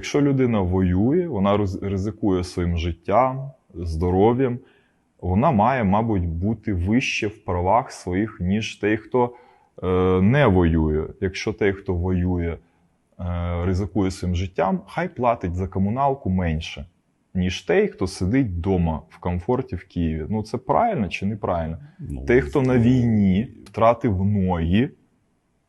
Якщо людина воює, вона ризикує своїм життям, здоров'ям, вона має, мабуть, бути вище в правах своїх, ніж той, хто е, не воює. Якщо той, хто воює, е, ризикує своїм життям, хай платить за комуналку менше, ніж той, хто сидить вдома в комфорті в Києві. Ну це правильно чи неправильно? Ну, Той, хто на війні втратив ноги,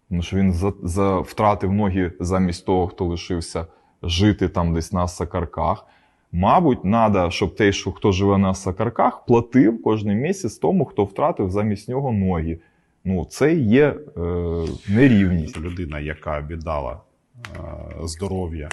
тому що він за, за, втратив ноги замість того, хто лишився жити там десь на сакарках. Мабуть, треба, щоб той, що хто живе на сакарках, платив кожен місяць тому, хто втратив замість нього ноги. Ну, це є е, нерівність. людина, яка віддала е, здоров'я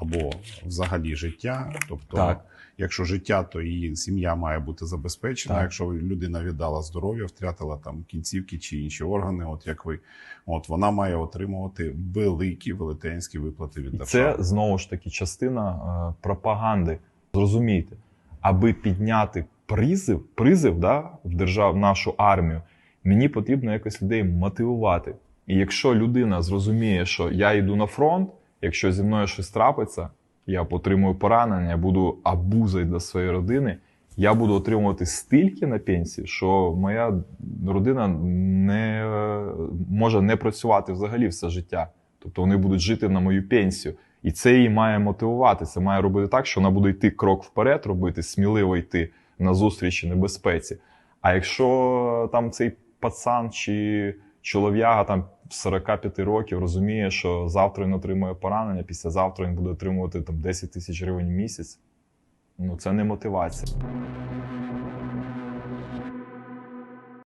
або взагалі життя. Тобто, Так. якщо життя, то її сім'я має бути забезпечена. Так. Якщо людина віддала здоров'я, втратила там кінцівки чи інші органи, от як ви, от вона має отримувати великі велетенські виплати від держави. це знову ж таки частина е, пропаганди. Зрозумійте, аби підняти призив, призив да, в держав, нашу армію, мені потрібно якось людей мотивувати. І якщо людина зрозуміє, що я йду на фронт, якщо зі мною щось трапиться, я отримую поранення, я буду абузою для своєї родини, я буду отримувати стільки на пенсії, що моя родина не може не працювати взагалі все життя. Тобто вони будуть жити на мою пенсію. І це її має мотивувати. Це має робити так, що вона буде йти крок вперед, робити, сміливо йти на зустрічі небезпеці. А якщо там цей пацан чи чолов'яга там 45 років розуміє, що завтра він отримує поранення, післязавтра він буде отримувати там 10 тисяч гривень в місяць, ну це не мотивація.